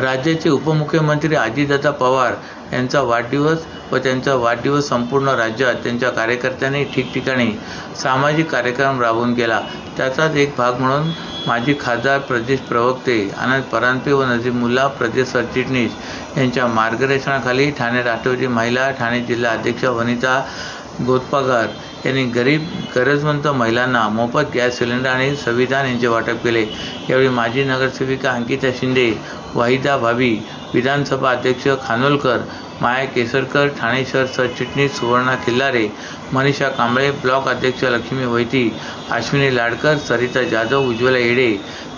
राज्याचे उपमुख्यमंत्री अजितदादा पवार यांचा वाढदिवस व त्यांचा वाढदिवस संपूर्ण राज्यात त्यांच्या कार्यकर्त्यांनी ठिकठिकाणी सामाजिक कार्यक्रम राबवून केला त्याचाच एक भाग म्हणून माजी खासदार प्रदेश प्रवक्ते आनंद परांपे व नजीमुल्ला प्रदेश सरचिटणीस यांच्या मार्गदर्शनाखाली ठाणे राष्ट्रवादी महिला ठाणे जिल्हा अध्यक्ष वनिता गोतपागार यांनी गरीब गरजवंत महिलांना मोफत गॅस सिलेंडर आणि संविधान यांचे वाटप केले. यावेळी माजी नगरसेविका अंकिता शिंदे वाहिदा भाभी विधानसभा अध्यक्ष खानोलकर माया केसरकर ठाणे शहर सरचिटणीस सुवर्णा खिल्लारे मनीषा कांबळे ब्लॉक अध्यक्ष लक्ष्मी वैती अश्विनी लाडकर सरिता जाधव उज्ज्वला येडे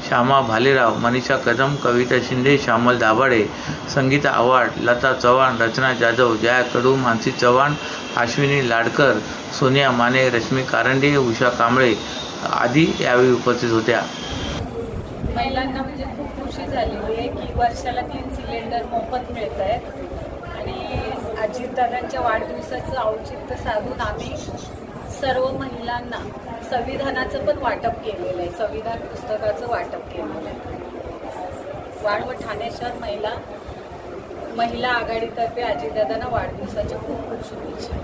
श्यामा भालेराव मनीषा कदम कविता शिंदे श्यामल दाभाडे संगीता आव्हाड लता चव्हाण रचना जाधव जया कडू मानसी चव्हाण अश्विनी लाडकर सोनिया माने रश्मी कारंडे उषा कांबळे आदी यावेळी उपस्थित होत्या. महिलांना म्हणजे खूप खुशी झालेली आहे की वर्षाला तीन सिलेंडर मोफत मिळत आहेत आणि अजितदादांच्या वाढदिवसाचं औचित्य साधून आम्ही सर्व महिलांना संविधानाचं पण वाटप केलेलं आहे. संविधान पुस्तकाचं वाटप केलेलं आहे. वाढ व ठाणे शहर महिला महिला आघाडीतर्फे अजितदादांना वाढदिवसाच्या खूप खूप शुभेच्छा.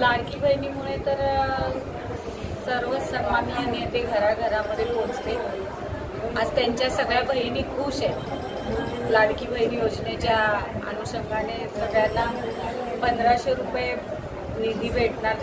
लाडकी बहिणीमुळे तर सर्व सन्माननीय नेते घराघरामध्ये पोहोचले. आज त्यांच्या सगळ्या बहिणी खुश आहेत. लाडकी बहिणी योजनेच्या अनुषंगाने सगळ्यांना पंधराशे रुपये निधी भेटणार